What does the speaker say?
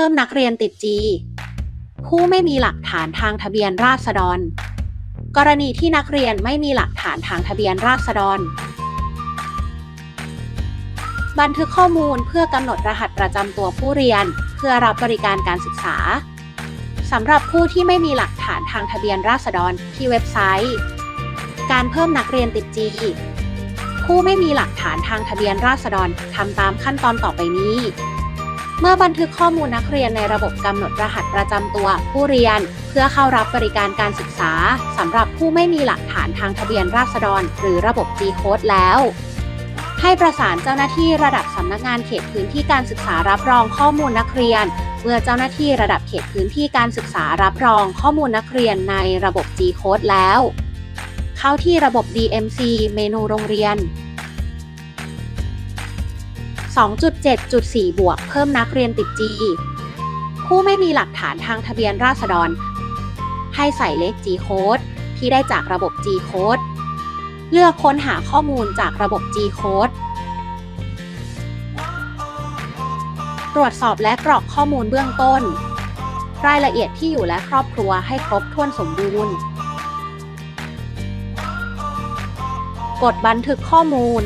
พิ่มนักเรียนติดจี ผู้ไม่มีหลักฐานทางทะเบียนราษฎร กรณีที่นักเรียนไม่มีหลักฐานทางทะเบียนราษฎร บันทึกข้อมูลเพื่อกำหนดรหัสประจำตัวผู้เรียน เพื่อรับบริการการศึกษาสำหรับผู้ที่ไม่มีหลักฐานทางทะเบียนราษฎรที่เว็บไซต์ การเพิ่มนักเรียนติดจีผู้ไม่มีหลักฐานทางทะเบียนราษฎรทำตามขั้นตอนต่อไปนี้ เมื่อบันทึกข้อมูลนักเรียนในระบบกำหนดรหัสประจำตัวผู้เรียน เพื่อเข้ารับบริการการศึกษาสำหรับผู้ไม่มีหลักฐานทางทะเบียนราษฎร หรือระบบ G code แล้ว ให้ประสานเจ้าหน้าที่ระดับสำนักงานเขตพื้นที่การศึกษารับรองข้อมูลนักเรียน เมื่อเจ้าหน้าที่ระดับเขตพื้นที่การศึกษารับรองข้อมูลนักเรียนในระบบ G code แล้ว เข้าที่ระบบ DMC เมนูโรงเรียน 2.7.4 บวก เพิ่มนักเรียนติด G ผู้ไม่มีหลักฐานทางทะเบียนราษฎร ให้ใส่เลข G code ที่ได้จากระบบ G code เลือกค้นหาข้อมูลจากระบบ G code ตรวจสอบและกรอกข้อมูลเบื้องต้น รายละเอียดที่อยู่และครอบครัวให้ครบถ้วนสมบูรณ์ กดบันทึกข้อมูล